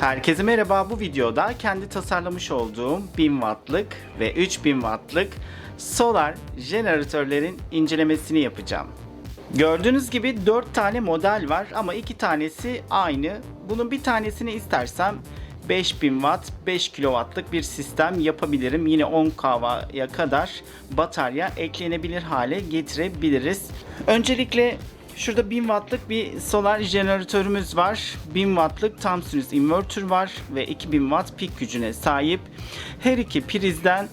Herkese merhaba. Bu videoda kendi tasarlamış olduğum 1000 wattlık ve 3000 wattlık solar jeneratörlerin incelemesini yapacağım. Gördüğünüz gibi 4 tane model var ama 2 tanesi aynı. Bunun bir tanesini istersem 5000 watt 5 kW'lık bir sistem yapabilirim. Yine 10 kW'ya kadar batarya eklenebilir hale getirebiliriz. Öncelikle Şurada 1000 wattlık bir solar jeneratörümüz var. 1000 wattlık tam sinüs invertör var ve 2000 watt pik gücüne sahip. Her iki prizden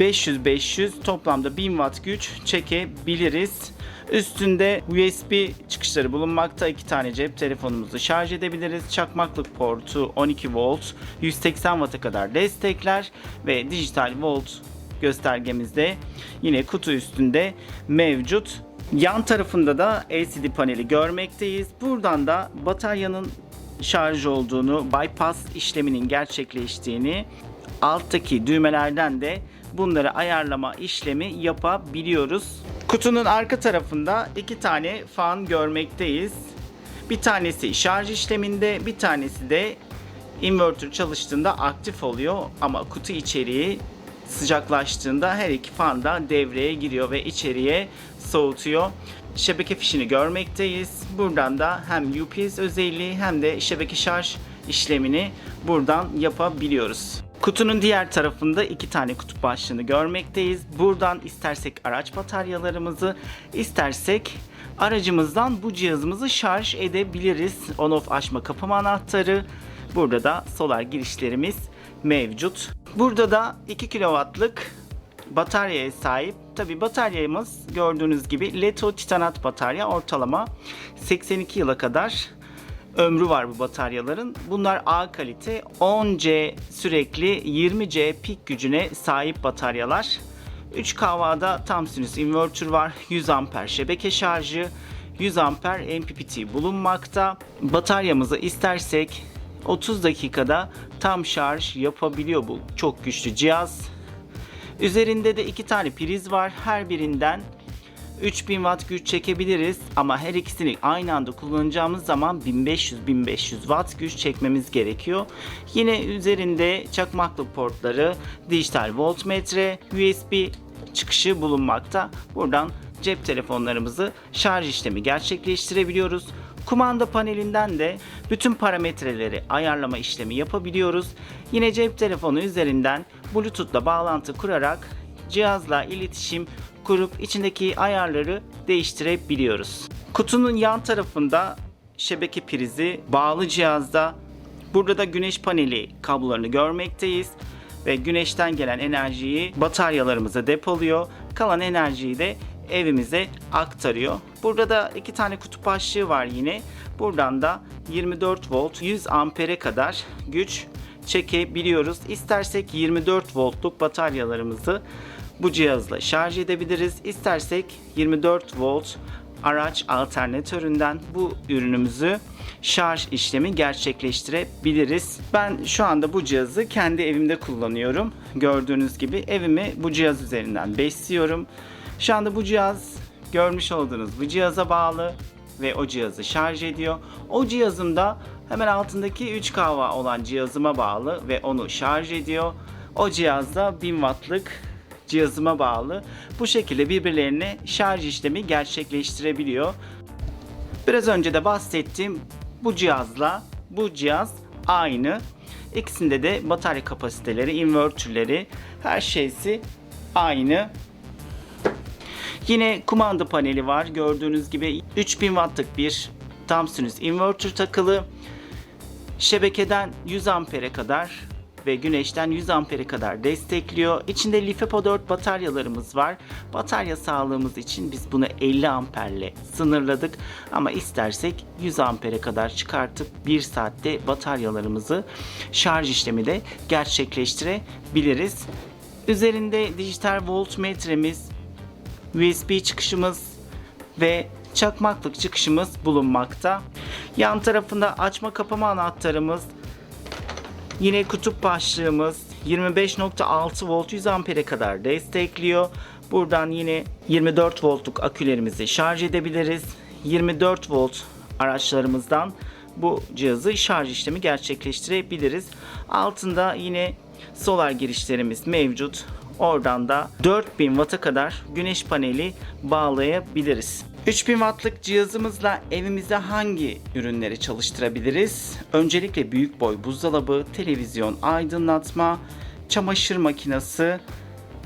500-500 toplamda 1000 watt güç çekebiliriz. Üstünde USB çıkışları bulunmakta. iki tane cep telefonumuzu şarj edebiliriz. Çakmaklık portu 12 volt 180 Watt'a kadar destekler ve dijital volt göstergemizde yine kutu üstünde mevcut. Yan tarafında da LCD paneli görmekteyiz. Buradan da bataryanın şarj olduğunu, bypass işleminin gerçekleştiğini, alttaki düğmelerden de bunları ayarlama işlemi yapabiliyoruz. Kutunun arka tarafında iki tane fan görmekteyiz. Bir tanesi şarj işleminde, bir tanesi de inverter çalıştığında aktif oluyor ama kutu içeriği sıcaklaştığında her iki fan da devreye giriyor ve içeriye soğutuyor. Şebeke fişini görmekteyiz. Buradan da hem UPS özelliği hem de şebeke şarj işlemini buradan yapabiliyoruz. Kutunun diğer tarafında iki tane kutup başlığını görmekteyiz. Buradan istersek araç bataryalarımızı, istersek aracımızdan bu cihazımızı şarj edebiliriz. On off açma kapama anahtarı. Burada da solar girişlerimiz mevcut. Burada da 2 kW'lık bataryaya sahip. Tabi bataryamız gördüğünüz gibi Leto titanat batarya ortalama 82 yıla kadar ömrü var bu bataryaların. Bunlar A kalite 10C sürekli 20C pik gücüne sahip bataryalar. 3 kW'da tam sinüs inverter var. 100 amper şebeke şarjı, 100 amper MPPT bulunmakta. Bataryamızı istersek 30 dakikada tam şarj yapabiliyor bu çok güçlü cihaz. Üzerinde de iki tane priz var. Her birinden 3000 watt güç çekebiliriz ama her ikisini aynı anda kullanacağımız zaman 1500-1500 watt güç çekmemiz gerekiyor. Yine üzerinde çakmaklık portları, dijital voltmetre, USB çıkışı bulunmakta. Buradan cep telefonlarımızı şarj işlemi gerçekleştirebiliyoruz. Kumanda panelinden de bütün parametreleri ayarlama işlemi yapabiliyoruz. Yine cep telefonu üzerinden Bluetooth'la bağlantı kurarak cihazla iletişim kurup içindeki ayarları değiştirebiliyoruz. Kutunun yan tarafında şebeke prizi bağlı cihazda. Burada da güneş paneli kablolarını görmekteyiz ve güneşten gelen enerjiyi bataryalarımıza depoluyor. Kalan enerjiyi de evimize aktarıyor. Burada da iki tane kutup başlığı var yine. Buradan da 24 volt 100 ampere kadar güç çekebiliyoruz. İstersek 24 voltluk bataryalarımızı bu cihazla şarj edebiliriz. İstersek 24 volt araç alternatöründen bu ürünümüzü şarj işlemi gerçekleştirebiliriz. Ben şu anda bu cihazı kendi evimde kullanıyorum. Gördüğünüz gibi evimi bu cihaz üzerinden besliyorum. Şu anda bu cihaz görmüş olduğunuz bu cihaza bağlı ve o cihazı şarj ediyor. O cihazım da hemen altındaki 3 kW olan cihazıma bağlı ve onu şarj ediyor. O cihazda 1000 wattlık cihazıma bağlı. Bu şekilde birbirlerine şarj işlemi gerçekleştirebiliyor. Biraz önce de bahsettiğim bu cihazla bu cihaz aynı. İkisinde de batarya kapasiteleri, invertörleri, her şeysi aynı. Yine kumanda paneli var. Gördüğünüz gibi 3000 wattlık bir tam sinüs inverter takılı. Şebekeden 100 ampere kadar ve güneşten 100 ampere kadar destekliyor. İçinde LiFePO 4 bataryalarımız var. Batarya sağlığımız için biz bunu 50 amperle sınırladık. Ama istersek 100 ampere kadar çıkartıp 1 saatte bataryalarımızı şarj işlemi de gerçekleştirebiliriz. Üzerinde dijital voltmetremiz, USB çıkışımız ve çakmaklık çıkışımız bulunmakta. Yan tarafında açma kapama anahtarımız, yine kutup başlığımız 25.6 volt 100 ampere kadar destekliyor. Buradan yine 24 voltluk akülerimizi şarj edebiliriz. 24 volt araçlarımızdan bu cihazı şarj işlemi gerçekleştirebiliriz. Altında yine solar girişlerimiz mevcut. Oradan da 4000 Watt'a kadar güneş paneli bağlayabiliriz. 3000 Watt'lık cihazımızla evimize hangi ürünleri çalıştırabiliriz? Öncelikle büyük boy buzdolabı, televizyon, aydınlatma, çamaşır makinesi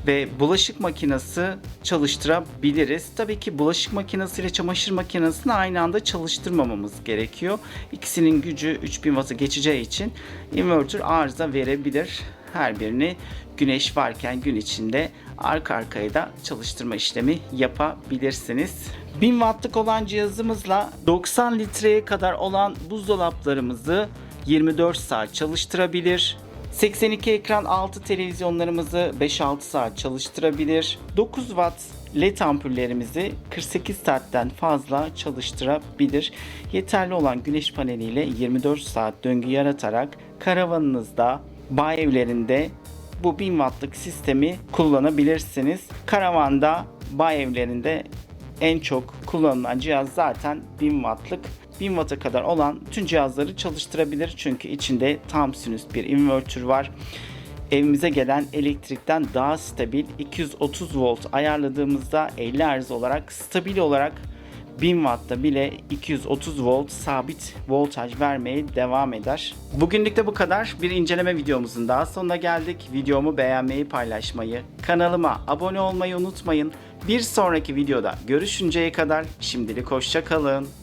ve bulaşık makinesi çalıştırabiliriz. Tabii ki bulaşık makinesi ile çamaşır makinesini aynı anda çalıştırmamamız gerekiyor. İkisinin gücü 3000 Watt'a geçeceği için inverter arıza verebilir. Her birini güneş varken gün içinde arka arkaya da çalıştırma işlemi yapabilirsiniz. 1000 wattlık olan cihazımızla 90 litreye kadar olan buzdolaplarımızı 24 saat çalıştırabilir. 82 ekran 6 televizyonlarımızı 5-6 saat çalıştırabilir. 9 watt LED ampullerimizi 48 saatten fazla çalıştırabilir. Yeterli olan güneş paneliyle 24 saat döngü yaratarak karavanınızda, bay evlerinde bu 1000 wattlık sistemi kullanabilirsiniz. Karavanda, bay evlerinde en çok kullanılan cihaz zaten 1000 wattlık. 1000 watt'a kadar olan tüm cihazları çalıştırabilir. Çünkü içinde tam sinüs bir inverter var. Evimize gelen elektrikten daha stabil 230 volt ayarladığımızda 50 Hz olarak stabil olarak 1000 Watt'ta bile 230 volt sabit voltaj vermeye devam eder. Bugünlük de bu kadar. Bir inceleme videomuzun daha sonuna geldik. Videomu beğenmeyi, paylaşmayı, kanalıma abone olmayı unutmayın. Bir sonraki videoda görüşünceye kadar şimdilik hoşça kalın.